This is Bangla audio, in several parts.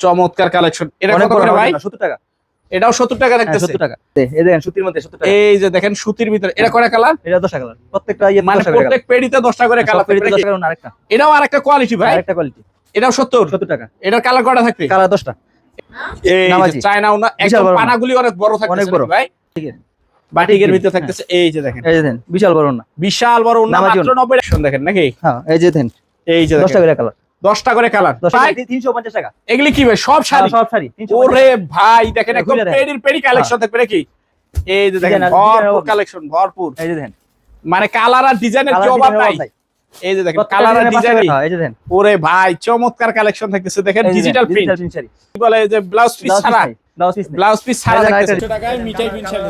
চমৎকার কালেকশন এটা কত করে ভাই? ভাই সত্তর টাকা। এটাও সত্তর টাকা হ্যাঁ, থাকতেছে সত্তর টাকা। এই দেখেন সুতির মধ্যে সত্তর টাকা। এই যে দেখেন সুতির ভিতরে। এটা করে কালার এটা দশ টাকা প্রত্যেকটা ইয়ে মানে প্রত্যেক পেডিতে দশটা করে কালার সব দশ টাকা আরেকটা। এটাও আর একটা কোয়ালিটি ভাই। আরেকটা কোয়ালিটি এটাও সত্তর। সত্তর টাকা। এটার কালার কটা থাকবে? কালার দশটা। এই চায়না না বিশাল একদম। পানাগুলি অনেক বড় থাকতেছে অনেক বড়। ভাই। ঠিক আছে। বাটিকের ভিতরে থাকতেছে এই যে দেখেন। এই যে দেন বিশাল বড় না। বিশাল বড় মাত্র টাকা। দেখেন নাকি? হ্যাঁ এই যে দেন এই যে দশ দেখেন। টাকা কালার দশটা করে কালার তিনশো পঞ্চাশ টাকা এগুলি কি ভাই সব শাড়ি সব শাড়ি ওরে ভাই দেখেন হ্যাঁ, একদম পেডির পেডি কালেকশন থাকবে নাকি এই যে দেখেন ভরপুর কালেকশন ভরপুর এই যে দেন মানে কালার আর ডিজাইনের কি অভাব নাই এই যে দেখেন কালার আর ডিজাইন এই যে দেন ওরে ভাই চমৎকার কালেকশন থাকতেছে দেখেন ডিজিটাল প্রিন্ট প্রিন্ট কি বলে এই যে ব্লাউজ পিস ব্লাউজ ছাড়া piece blouse piece blouse piece ছাড়া থাকতেছে টাকায় মিঠাই প্রিন্ট শাড়ি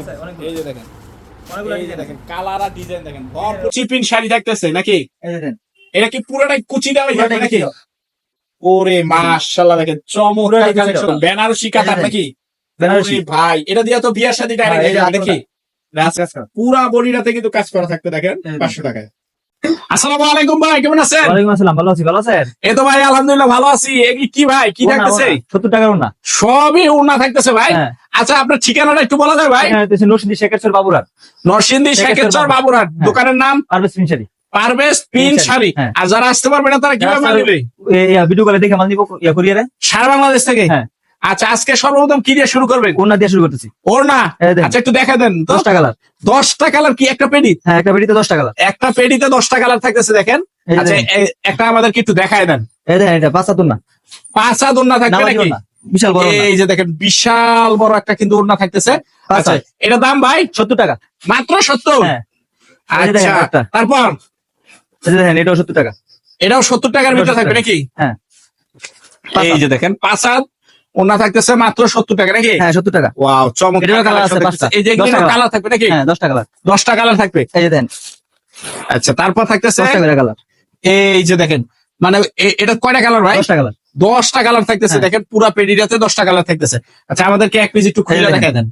এই যে দেখেন এই যে দেখেন কালার আর ডিজাইন দেখেন ভরপুর চিপিন শাড়ি থাকতেছে নাকি এই যে দেন এটা কি পুরোটাই কুচি দেওয়া নাকি। ওরে মাশাআল্লাহ দেখেন চমৎকার কালেকশন বেনারসি কাতার নাকি? বেনারসি। ভাই এটা দিয়ে তো বিয়ার শাদী হ্যাঁ, ডাইরেক্ট নাকি পুরা বডিটাতে কিন্তু কাজ করা থাকতে দেখেন পাঁচশো টাকায়। আসসালামু আলাইকুম ভাই কেমন আছেন? ওয়ালাইকুম আসসালাম ভালো আছি ভালো আছেন? এই তো ভাই আলহামদুলিল্লাহ ভালো আছি। কি ভাই কি থাকতেছে? টাকার সবই থাকতেছে ভাই? হ্যাঁ। আচ্ছা আপনার ঠিকানাটা একটু বলা যায় ভাই? এখানে হচ্ছে নরসিংদী শেখেরচর বাবুরার নরসিংদী হ্যাঁ। দোকানের নাম? পারভেজ শাড়ি। হ্যাঁ। আর যারা আসতে পারবে না তারা কীভাবে মাল ভিডিও কলে দেখে মাল নিবো ইয়া করিয়ারে সারা বাংলাদেশ থেকে? হ্যাঁ। আচ্ছা আজকে সর্বপ্রথম কি দিয়ে শুরু করবে কোনটা দিয়ে শুরু করতেছি। আচ্ছা একটু দেখা দেন দশটা কালার দশটা কালার কি? একটা পেডি হ্যাঁ একটা দশটা কালার একটা পেডিতে দশটা কালার থাকতেছে দেখেন। আচ্ছা একটা আমাদেরকে একটু দেখায় দেন। এই দেখেন এটা পাঁচ হাতুর না পাঁচ হাত থাকবে নাকি? বিশাল বড় এই যে দেখেন বিশাল বড় একটা কিন্তু ওড়না থাকতেছে। আচ্ছা। এটা দাম ভাই? সত্তর টাকা। মাত্র সত্তর? হ্যাঁ। আচ্ছা। তারপর? দেখেন এটাও সত্তর টাকা। এটাও সত্তর টাকার ভিতরে থাকবে নাকি? হ্যাঁ। এই যে দেখেন পাঁচ হাত ওড়না থাকতেছে মাত্র সত্তর টাকা নাকি? হ্যাঁ সত্তর টাকা। ওয়াও চমৎকার। এই যে কালার। থাকবে নাকি? হ্যাঁ দশটা কালার। দশটা কালার থাকবে? এই যে দেন। আচ্ছা তারপর থাকতেছে কালার। এই যে দেখেন মানে এটা কয়টা কালার ভাই? দশটা কালার। দশটা কালার থাকতেছে হ্যাঁ। দেখেন পুরা পেডিটাতে দশটা কালার থাকতেছে। আচ্ছা আমাদেরকে এক পিস একটু খুলে। দেখাই দেন।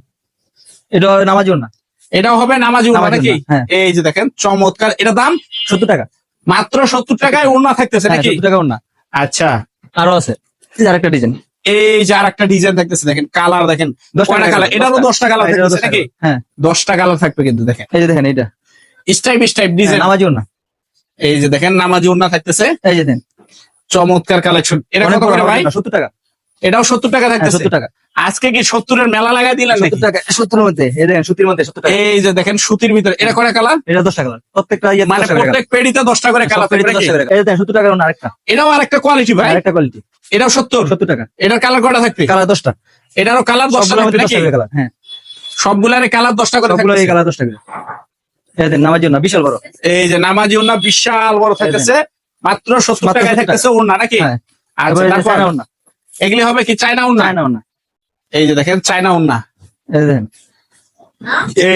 এটা নামাজ না এটাও হবে নামাজি নাকি? হ্যাঁ। এই যে দেখেন চমৎকার। এটা দাম? সত্তর টাকা। মাত্র সত্তর টাকায় উড়না থাকতেছে হ্যাঁ নাকি? সত্তর টাকা না আচ্ছা। আরও আছে। আরেকটা ডিজাইন এই যে আর একটা ডিজাইন থাকতেছে দেখেন কালার দেখেন দশটা কালার এটারও দশটা। কালার থাকতেছে নাকি? হ্যাঁ। দশটা কালার থাকবে কিন্তু দেখেন। এই যে দেখেন এইটা। স্টাইপ স্টাইপ ডিজাইন নামাজ না এই যে দেখেন নামাজি উড়না থাকতেছে। এই যে দেন চমৎকার কালেকশন এটা কত করে ভাই? সত্তর টাকা। এটাও সত্তর টাকা হ্যাঁ থাকতেছে। সত্তর টাকা। আজকে কি সত্তরের মেলা লাগাই দিলেন সত্তর সত্তরের মধ্যে এই দেখেন সুতির মধ্যে এই যে দেখেন সুতির ভিতরে এটা করে কালার এটা দশটা কালার প্রত্যেকটা মানে প্রত্যেক পেডিতে দশটা করে কালার দেখেন সত্তর টাকার না আরেকটা। এটাও আরেকটা কোয়ালিটি ভাই। আরেকটা কোয়ালিটি এটাও সত্তর? সত্তর টাকা। এটার কালার কয়টা থাকবে? কালার দশটা। এটারও কালার দশটা কালার হ্যাঁ সবগুলার কালার দশটা করে সবগুলো এই থাকবে কালার দশটা করে দেন না বিশাল বড়। এই যে নামাজি ওনা বিশাল বড় থাকতেছে। মাত্র সত্তর মাত্র টাকায় 70 থাকতেছে ওনা নাকি? হ্যাঁ। আচ্ছা এবারে তারপর না এগুলি হবে কি চায়না চায়না না এই যে দেখেন চায়না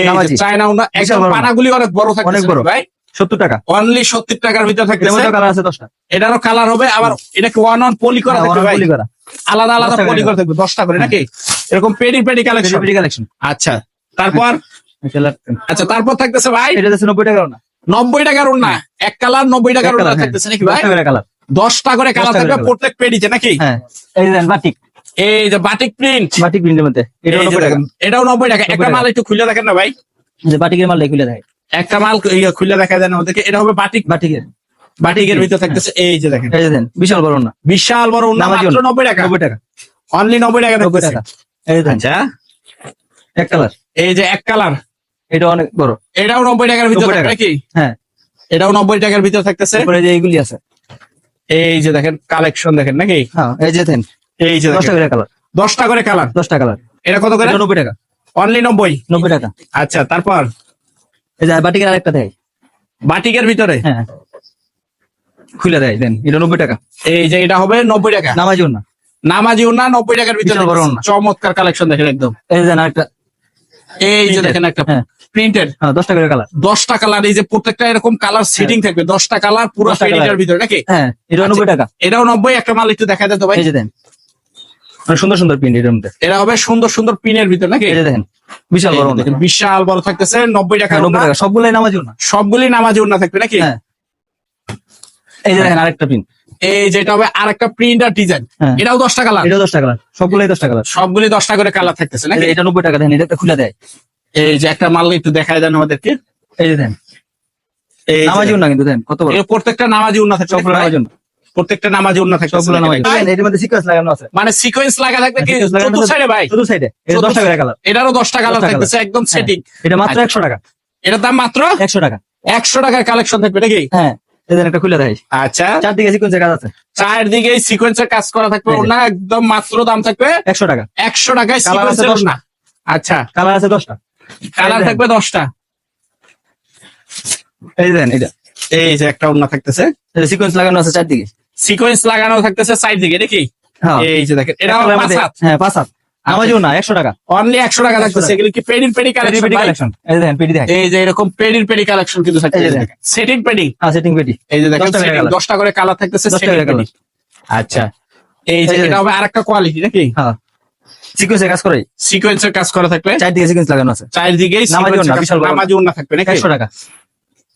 নামাজি। চায়না বিশাল একদম পানাগুলি অনেক বড় থাকতেছে অনেক বড়। ভাই। সত্তর টাকা। অনলি সত্তর টাকার ভিতরে এর কালার আছে দশটা। এটারও কালার হবে আবার এটা ওয়ান অন পলি করা হ্যাঁ, থাকবে ভাই। আলাদা আলাদা পলি করে করা থাকবে দশটা করে নাকি? এরকম পেডি পেডি কালেকশন পেডি কালেকশন আচ্ছা তারপর? আচ্ছা তারপর থাকতেছে ভাই? এটা নব্বই টাকা না নব্বই টাকার ওনা এক কালার নব্বই টাকার হ্যাঁ। থাকতেছে নাকি ভাই? দশটা করে কালার দশটা করে কালার থাকবে প্রত্যেক পেডিতে নাকি? হ্যাঁ। এই বাটিক। এই যে বাটিক প্রিন্ট বাটিক প্রিন্টের মধ্যে এটা নব্বই টাকা এটাও নব্বই টাকা একটা মাল একটু খুলে দেখেন না ভাই যে বাটিকের মাল খুলে দেয় একটা মাল ইয়ে খুলে দেখা যায় না ওদেরকে এটা হবে বাটিক বাটিকের বাটিকের ভিতরে থাকতেছে এই যে দেখেন এই বিশাল বড় না বিশাল বড় নামাজি মাত্র ওড়না। নব্বই টাকা নব্বই টাকা অনলি নব্বই টাকা নব্বই থাকতেছে টাকা এই আচ্ছা এক কালার এই যে এক কালার এটা অনেক বড় এটাও নব্বই টাকার ভিতরে 90 থাকবে নাকি হ্যাঁ এটাও নব্বই টাকার ভিতরে থাকতেছে তারপরে যে এইগুলি আছে এই যে দেখেন কালেকশন দেখেন নাকি হ্যাঁ এই যে দেন এই যে দশটা করে কালার দশটা করে কালার দশটা কালার এটা কত করে? নব্বই টাকা। অনলি নব্বই? নব্বই টাকা। আচ্ছা তারপর? এই যে বাটিকের আরেকটা দেয় বাটিকের ভিতরে? হ্যাঁ। খুলে দেয় দেন এটা নব্বই টাকা। এই যে এটা হবে নব্বই টাকা। নামাজ না নামাজি ওনা নব্বই টাকার ভিতরে। চমৎকার কালেকশন দেখেন একদম। এই যে আরেকটা। এই যে দেখেন একটা হ্যাঁ। প্রিন্টেড হ্যাঁ দশটা করে কালার দশটা কালার এই যে প্রত্যেকটা এরকম কালার সেটিং থাকবে। দশটা কালার পুরো দশটা ভিতরে নাকি? হ্যাঁ এটা আচ্ছা। নব্বই টাকা। এটাও নব্বই একটা মাল একটু দেখা যেত ভাই। এই যে দেন। সুন্দর সুন্দর প্রিন্ট এটার মধ্যে। এরা হবে সুন্দর সুন্দর পিনের ভিতরে নাকি? এই দেখেন বিশাল বড় বিশাল বড় থাকতেছে নব্বই টাকা হ্যাঁ, নব্বই টাকা সবগুলাই নামাজ না সবগুলি নামাজ ওনা থাকবে নাকি? হ্যাঁ। এই যে দেখেন আরেকটা প্রিন্ট এই যেটা হবে আর একটা প্রিন্ট আর ডিজাইন। এটাও দশটা কালার এটা দশ টাকা কালার সবগুলোই দশ টাকা কালার সবগুলি দশটা করে কালার থাকতেছে নাকি? এটা নব্বই টাকা দেন এটা খুলে দেয়। এই যে একটা মাল একটু দেখায় দেন আমাদেরকে। এই যে দেন নামাজি না কিন্তু দেন কত বড়। প্রত্যেকটা নামাজি উন্না থাকবে সবগুলো নামাজি না প্রত্যেকটা নামাজি উন্না থাকবে সবগুলো নামাজি। এটার মধ্যে সিকোয়েন্স লাগানো আছে। মানে সিকোয়েন্স লাগা থাকবে কি? চতুর্থ সাইডে ভাই। শুধু সাইডে। এটা দশ টাকা কালার এটারও দশটা কালার 10টা থাকতেছে একদম সেটিং এটা মাত্র আচ্ছা। একশো টাকা। এটার দাম মাত্র? একশো টাকা। একশো টাকার কালেকশন থাকবে নাকি? হ্যাঁ। এই দেন একটা খুলে দেয় আচ্ছা। চারদিকে সিকোয়েন্সের কাজ আছে। চারদিকে সিকোয়েন্সের কাজ করা থাকবে এই একদম মাত্র দাম থাকবে? একশো টাকা। একশো টাকায় Colour আছে সিকোয়েন্সের দশটা। আচ্ছা। কালার আছে দশটা। কালার এই দেন। থাকবে দশটা। এই দেন এটা এই যে একটা ওনা থাকতেছে। সিকোয়েন্স লাগানো আছে চারদিকে। সিকোয়েন্স লাগানো থাকতেছে সাইড দিকে নাকি? হ্যাঁ। এই যে দেখেন এটা মধ্যে- হ্যাঁ পাঁচ হাত। নামাজিও না একশো টাকা। অনলি একশো টাকা 100 থাকতেছে এগুলো কি পেডির পেডি পেডি পেডি কালেকশন কালেকশন এই যে পেডি এরকম পেডির পেডি কালেকশন কিন্তু থাকতেছে। সেটিং পেডি? হ্যাঁ সেটিং পেডি। এই যে দেখেন 10 টাকা setting, colour। দশটা করে কালার থাকতেছে 10 টাকা setting colour। পেডি। আচ্ছা। এই যে এটা হবে আরেকটা কোয়ালিটি নাকি? হ্যাঁ। সিকোয়েন্সের কাজ করে। সিকোয়েন্সের কাজ করা থাকবে চারদিকে সিকোয়েন্স লাগানো আছে। নামাজি থাকবে নাকি? একশো টাকা।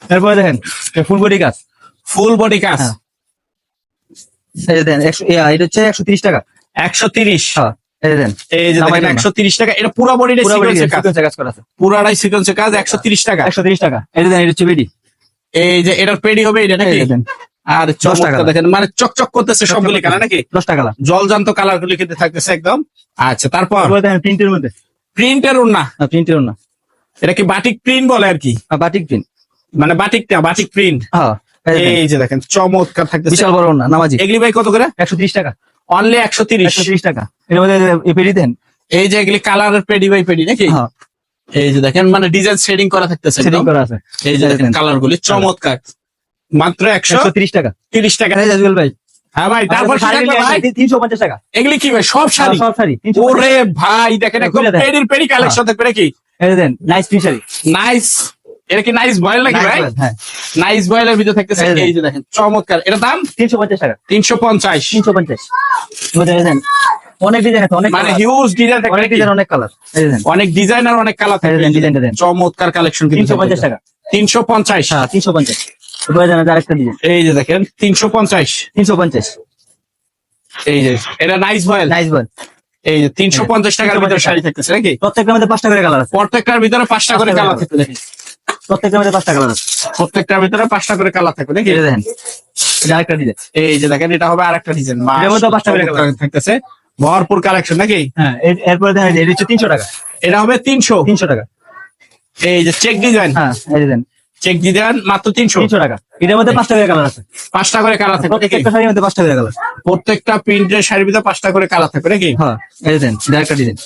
তারপরে দেখেন ফুল বডি কাজ। ফুল বডি কাজ। হ্যাঁ। এই যে দেন এটা হচ্ছে একশো তিরিশ টাকা। একশো তিরিশ? হ্যাঁ এই দেন। এই যে। একশো তিরিশ টাকা এটা পুরো কাজ। করা আছে। পুরাটাই সিকোয়েন্সের কাজ একশো তিরিশ টাকা। একশো তিরিশ টাকা। এই দেন এটা হচ্ছে পেডি এই যে এটার পেডি হবে এটা নাকি? আর। চমৎকার দেখেন মানে চকচক করতেছে সবগুলি কালার নাকি? দশ টাকা কালার। জলজান্ত কালার গুলি কিন্তু থাকতেছে একদম। আচ্ছা তারপর? প্রিন্টের মধ্যে। প্রিন্টের ওড়না। প্রিন্টের না এটা কি বাটিক প্রিন্ট বলে আর কি? Batik print. মানে বাটিকটা বাটিক প্রিন্ট। হ্যাঁ। এই যে দেখেন, চমৎকার বিশাল বড় না নামাজি। এগুলি ভাই কত করে? একশো তিরিশ টাকা। অনলি একশো তিরিশ। তিরিশ টাকা। এর মধ্যে পেডি দেন? এই যে এগুলি কালারের পেডি বাই পেডি নাকি? হ্যাঁ। এই যে দেখেন মানে ডিজাইন শেডিং করা থাকতেছে সেটিং করা আছে। এই যে দেখেন দেখেন। কালার গুলি চমৎকার। মাত্র একশো তিরিশ টাকা। তিরিশ টাকা। ভাই। হ্যাঁ ভাই তারপর কি ভাই। তিনশো পঞ্চাশ টাকা। এগুলি কি ভাই সব শাড়ি? সব শাড়ি ওরে ভাই দেখেন হ্যাঁ, একদম। পেডির পেডি কালেকশন থাকবে নাকি? Then nice print sari. Nice এটা কি নাইস বয়েল নাকি ভাই? হ্যাঁ। নাইস বয়েলের ভিতরে থাকতেছে এই যে। দেখেন চমৎকার। এটা দাম? তিনশো পঞ্চাশ টাকা। তিনশো পঞ্চাশ। তিনশো পঞ্চাশ। দেন অনেক ডিজাইন আছে অনেক মানে হিউজ ডিজাইন অনেক ডিজাইন অনেক কালার এই যে। দেন অনেক ডিজাইন আর অনেক কালার ডিজাইনটা দেন চমৎকার কালেকশন কিন্তু তিনশো পঞ্চাশ টাকা। তিনশো পঞ্চাশ। হ্যাঁ জানা আরেকটা ডিজাইন এই যে দেখেন তিনশো পঞ্চাশ। তিনশো পঞ্চাশ। এই যে এটা নাইস বয়েল নাইস বল এই যে তিনশো পঞ্চাশ টাকার ভিতরে শাড়ি থাকতেছে নাকি? প্রত্যেকটার মধ্যে পাঁচটা করে কালার আছে। প্রত্যেকটার ভিতরে পাঁচটা করে কালার নাকি প্রত্যেকটার মধ্যে পাঁচটা কালার আছে। প্রত্যেকটার ভিতরে পাঁচটা করে কালার থাকবে নাকি? দেখেন। এটা আরেকটা ডিজাইন এই যে দেখেন এটা হবে আরেকটা ডিজাইন এটার মধ্যে পাঁচটা করে কালার থাকতেছে। ভরপুর কালেকশন নাকি? হ্যাঁ এর- এরপরে দেখেন এটা হচ্ছে তিনশো টাকা। এটা হবে তিনশো। তিনশো টাকা। এই যে চেক ডিজাইন হ্যাঁ এই যে দেন চেক ডিজাইন মাত্র তিনশো। তিনশো টাকা। এটার মধ্যে পাঁচটা করে কালার আছে। পাঁচটা করে কালার থাকবে প্রত্যেকটা শাড়ির মধ্যে পাঁচটা করে কালার প্রত্যেকটা প্রিন্টের শাড়ির ভিতরে পাঁচটা করে কালার থাকবে নাকি? হ্যাঁ এই দেন এটা ডিজাইন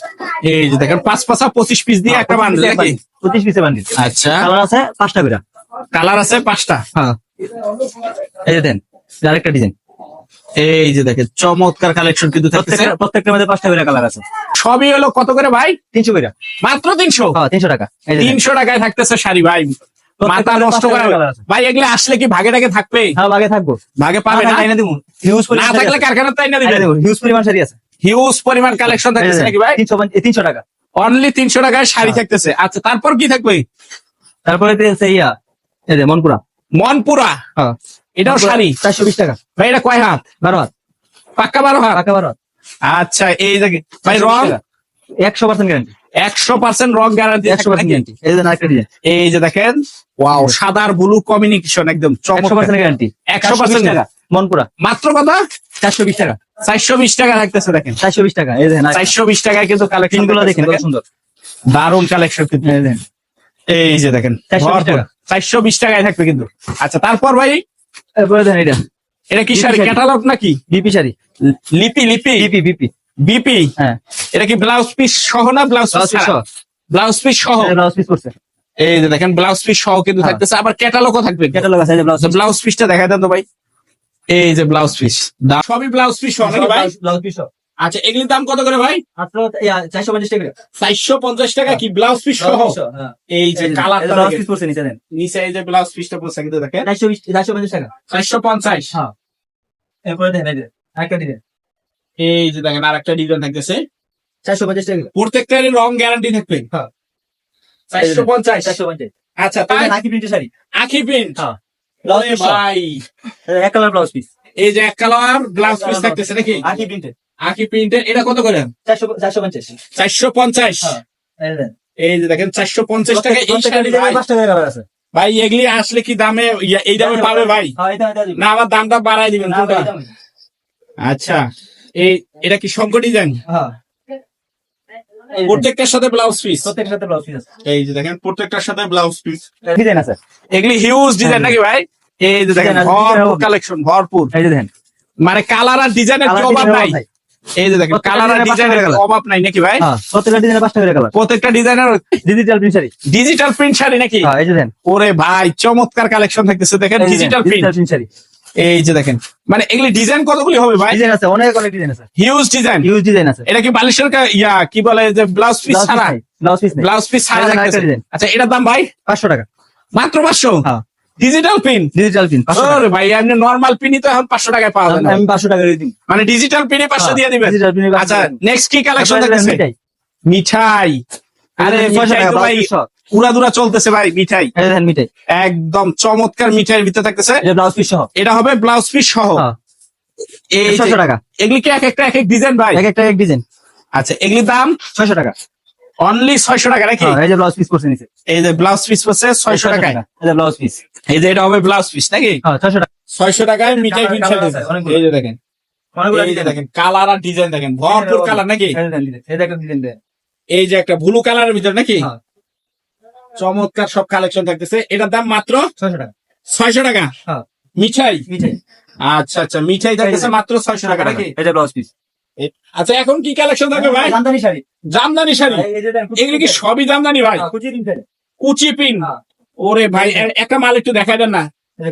এই যে দেখেন পাঁচ পাঁচা পঁচিশ পিস দিয়ে একটা বান্ডেল নাকি? পঁচিশ পিসে বান্ডিল। আচ্ছা। কালার আছে পাঁচটা করে। কালার আছে পাঁচটা? হ্যাঁ। এই যে দেন আরেকটা ডিজাইন এই যে দেখেন চমৎকার কালেকশন কিন্তু প্রত্যেকটা মধ্যে পাঁচটা করে কালার আছে। সবই হলো কত করে ভাই? তিনশো করে। মাত্র তিনশো? হ্যাঁ তিনশো টাকা। দেন। তিনশো টাকায় থাকতেছে শাড়ি ভাই। মাথা নষ্ট করে। ভাই এগুলো আসলে কি ভাগে টাগে থাকবে? হ্যাঁ আগে থাকব। ভাগে পাবে না? এনে দিব। হিউজ না থাকলে কারখানা তাই না দিবে। হিউজ পরিমাণ শাড়ি আছে। হিউজ পরিমাণ কালেকশন থাকতেছে নাকি ভাই? তিনশো টাকা। অনলি তিনশো টাকায় শাড়ি হ্যাঁ। থাকতেছে। আচ্ছা তারপর কি থাকবে? তারপরে ইয়া এই যে মনপুরা। মনপুরা? হ্যাঁ। এটাও শাড়ি? চারশো বিশ টাকা। ভাই এটা কয় হাত? বারো হাত। পাক্কা বারো হাত? টাকা বারো হাত। আচ্ছা এই দেখে। ভাই রং? একশো পার্সেন্ট গ্যারান্টি একশো পার্সেন্ট রং গ্যারান্টি একশো পার্সেন্ট গ্যারান্টি যে এই যে দেখেন। ওয়াও সাদার ব্লু কমিউনিকেশন একদম চমৎকার। গ্যারান্টি 100% টাকা। মনপুরা। মাত্র কত? চারশো বিশ টাকা। চারশো বিশ টাকা থাকতেছে দেখেন। চারশো বিশ টাকা। এই দেখেন চারশো বিশ টাকায় কিন্তু কালেকশনগুলো দেখেন কত সুন্দর। দারুণ কালেকশন কিন্তু। এই দেখেন। এই যে দেখেন 420 চারশো বিশ টাকায় থাকবে কিন্তু। আচ্ছা তারপর ভাই? এরপরে দেখেন এটা। এটা কি শাড়ি। ক্যাটালগ নাকি? বিপি শাড়ি। লিপি লিপি? BP BP. বিপি? হ্যাঁ। এটা কি ব্লাউজ পিস সহ না ব্লাউজ পিস পিস সহ। ব্লাউজ পিস সহ। ব্লাউজ পিস করছে এই যে দেখেন ব্লাউজ পিস সহ কিন্তু হ্যাঁ। থাকতেছে আবার ক্যাটালগও থাকবে। ক্যাটালগ আছে ব্লাউজ ব্লাউজ পিসটা দেখা দেন তো ভাই। এই যে ব্লাউজ পিস সবই ব্লাউজ পিস সহ নাকি ভাই? ব্লাউজ পিস আচ্ছা এগুলির দাম কত করে ভাই? চারশো পঞ্চাশ টাকা চারশো পঞ্চাশ টাকা কি ব্লাউজ পিস সহ? এই যে কালার ব্লাউজ পিস করছে নিচে দেন নিচে এই যে ব্লাউজ পিসটা পড়ছে কিন্তু দেখেন। চারশো চারশো পঞ্চাশ টাকা। চারশো পঞ্চাশ। হ্যাঁ। এরপরে দেখেন এই যে আরেকটা ডিজাইন এই যে দেখেন আর একটা ডিজাইন থাকতেছে। চারশো পঞ্চাশ টাকা প্রত্যেকটারই রং গ্যারান্টি থাকবে। হ্যাঁ। চারশো পঞ্চাশ। চারশো পঞ্চাশ। আচ্ছা তাই? নাকি প্রিন্টের শাড়ি। আখি প্রিন্ট? হ্যাঁ। ভাই। এক কালার ব্লাউজ পিস এই যে এক কালার ব্লাউজ পিস থাকতেছে নাকি? প্রিন্টের এটা কত করে? চারশো চারশো পঞ্চাশ। চারশো পঞ্চাশ। হ্যাঁ। এই যে দেখেন চারশো পঞ্চাশ টাকা এই শাড়ি ভাই। আছে। ভাই এগুলি আসলে কি দামে এই দামে পাবে ভাই? হ্যাঁ দিবি। না আমার দামটা বাড়াই দিবেন আচ্ছা এই এটা কি শঙ্কর ডিজাইন? প্রত্যেকটার সাথে ব্লাউজ পিস প্রত্যেকটার সাথে ব্লাউজ পিস এই যে দেখেন প্রত্যেকটার সাথে ব্লাউজ পিস ডিজাইন আছে। এগুলি হিউজ ডিজাইন নাকি ভাই? এই যে দেখেন ভরপুর কালেকশন ভরপুর। এই যে দেখেন। মানে কালার আর ডিজাইনের কালার অভাব নাই? এই যে দেখেন কালার আর ডিজাইনের অভাব নাই নাকি ভাই? হ্যাঁ প্রত্যেকটা ডিজাইনে পাঁচটা করে কালার প্রত্যেকটা ডিজাইনের digital print sari. Digital print sari নাকি? হ্যাঁ এই যে দেন ওরে ভাই চমৎকার কালেকশন থাকতেছে। দেখেন ডিজিটাল প্রিন্ট শাড়ি। এই যে দেখেন মানে এগুলি ডিজাইন কতগুলি হবে ভাই? ডিজাইন আছে অনেক অনেক ডিজাইন আছে। হিউজ ডিজাইন ইউজ ডিজাইন আছে। এটা কি বালিশের কা- ইয়া কি বলে যে ব্লাউজ পিস ছাড়া? ব্লাউজ পিস ব্লাউজ পিস ছাড়া। আচ্ছা এটার দাম ভাই? পাঁচশো টাকা। মাত্র পাঁচশো? হ্যাঁ। ডিজিটাল পিন ডিজিটাল পিন ওরে ভাই এমনি নর্মাল পিনই তো এখন পাঁচশো টাকায় পাওয়া যায় না। আমি পাঁচশো টাকা দিয়ে দিই মানে ডিজিটাল পিনে পাঁচশো দিয়ে দিবেন। ডিজিটাল প্রিন্ট আচ্ছা নেক্সট কি কালেকশন থাকতেছে মিঠাই। আরে ছয়শো মিঠাই টাকা তো ভাই উড়াদুরা চলতেছে ভাই মিঠাই মিঠাই একদম চমৎকার মিঠাইয়ের ভিতরে থাকতেছে ব্লাউজ পিস সহ এটা হবে ব্লাউজ পিস সহ হ্যাঁ ছয়শো টাকা এগুলি কি এক একটা এক এক ডিজাইন ভাই এক একটা এক ডিজাইন আচ্ছা এগুলির দাম ছয়শো টাকা অনলি ছয়শো টাকা নাকি হ্যাঁ এই যে ব্লাউজ পিস করছে নিচে এই যে ব্লাউজ পিস পড়ছে ছয়শো টাকায় এই যে ব্লাউজ পিস এই যে এটা হবে ব্লাউজ পিস নাকি হ্যাঁ ছয়শো টাকা ছয়শো টাকায় মিঠাই অনেকগুলো। এই যে দেখেন দেখেন কালার আর ডিজাইন দেখেন ভরপুর কালার নাকি এই যে একটা ব্লু কালারের ভিতর নাকি হ্যাঁ। চমৎকার সব কালেকশন থাকতেছে। এটার দাম মাত্র ছয়শো টাকা। ছয়শো টাকা? হ্যাঁ। মিঠাই? আচ্ছা আচ্ছা মিঠাই থাকতেছে মাত্র ছয়শো টাকা নাকি এই ব্লাউজ পিস আচ্ছা এখন কি কালেকশন থাকবে ভাই? জামদানি শাড়ি। জামদানি শাড়ি? এগুলি কি সবই জামদানি ভাই? হ্যাঁ, কুচি পিন হ্যাঁ। ওরে ভাই একটা মাল একটু দেখাই দেন না।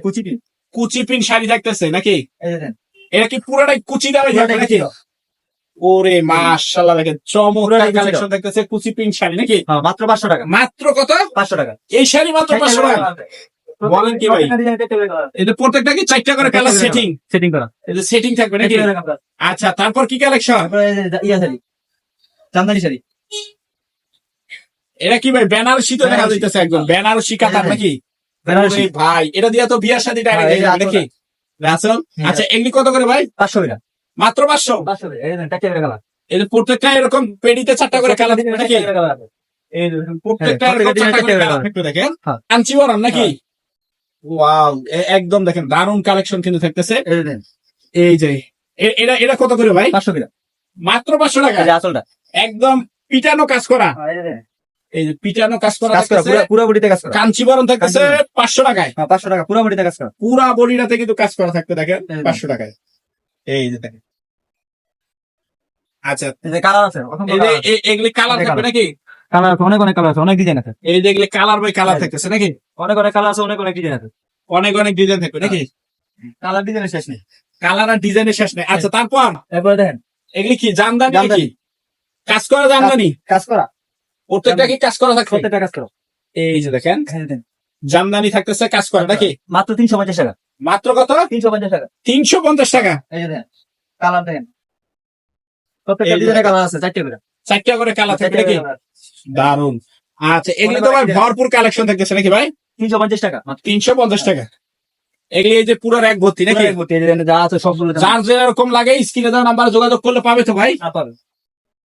কুচি পিন কুচি পিন শাড়ি থাকতেছে নাকি? এটা কি পুরোটাই কুচি দেওয়া নাকি। ওরে মাশাআল্লাহ দেখেন চমৎকার কালেকশন দেখতেছে কুচি শাড়ি নাকি? হ্যাঁ মাত্র পাঁচশো টাকা। মাত্র কত? পাঁচশো টাকা। এই শাড়ি মাত্র পাঁচশো টাকা। বলেন কি ভাই? এটা প্রত্যেকটা কি চারটা করে কালার সেটিং সেটিং করা। সেটিং থাকবে নাকি? আচ্ছা তারপর কি কালেকশন ইয়া শাড়ি। জামদানি শাড়ি। এটা কি ভাই বেনারসি তো দেখা যাইতেছে একদম। বেনারসি কাতার হ্যাঁ, নাকি? বেনারসি। ভাই এটা দিয়ে তো বিয়ার সাথে হ্যাঁ, ডাইরেক্ট রাসেল আচ্ছা এগুলি কত করে ভাই? পাঁচশো টাকা। মাত্র পাঁচশো? এই যে প্রত্যেকটা এরকম পেডিতে চারটা করে কালার নাকি? প্রত্যেকটা হ্যাঁ, এরকম চারটা করে কালার। করে দেখেন। হ্যাঁ। নাকি? ওয়াও একদম দেখেন দারুণ কালেকশন কিন্তু থাকতেছে। এই যে এটা এটা কত করে ভাই? পাঁচশো টাকা মাত্র পাঁচশো টাকা? আসলটা। একদম পিটানো কাজ করা। হ্যাঁ, এই যে পিটানো কাজ করা কাজ করা থাকতেছে। পুরো বডিতে কাজ করা। থাকতেছে পাঁচশো টাকায়। হ্যাঁ পাঁচশো টাকা পুরো বডিতে কাজ করা। পুরা বডিটাতে কিন্তু কাজ করা থাকতে দেখেন পাঁচশো টাকায়। এই যে দেখেন। আচ্ছা কালার আছে এগুলি কালার থাকবে নাকি? কালার আছে অনেক অনেক কালার আছে অনেক ডিজাইন আছে। এই যে এগুলি কালার বাই কালার থাকতেছে নাকি? অনেক অনেক কালার আছে অনেক অনেক ডিজাইন আছে। অনেক অনেক ডিজাইন থাকবে নাকি? কালার ডিজাইনের শেষ নেই। কালার আর ডিজাইনের শেষ নেই। আচ্ছা তারপর? এরপরে দেখেন। এগুলি কি জামদানি। নাকি? কাজ করা জামদানি? কাজ করা। প্রত্যেকটা কি কাজ করা থাকবে? প্রত্যেকটা কাজ করা। এই যে দেখেন। এই যে দেন। জামদানি থাকতেছে কাজ করা। নাকি? মাত্র তিনশো পঞ্চাশ টাকা। মাত্র কত? তিনশো পঞ্চাশ টাকা। তিনশো পঞ্চাশ টাকা। দেন কালার প্রত্যেকটা এই কালার আছে চারটে করে। চারটা করে কালার থাকবে চারটে নাকি? করে colour। দারুণ আচ্ছা এগুলি তো ভাই ভরপুর কালেকশন থাকতেছে নাকি ভাই? তিনশো পঞ্চাশ টাকা তিনশো পঞ্চাশ টাকা। এগুলি এই যে পুরো এক ভর্তি নাকি? এক ভর্তি, এই দেন, যা আছে সবগুলো যার যেরকম লাগে স্ক্রিনে দেওয়া নাম্বার যোগাযোগ করলে পাবে তো ভাই? পাবে।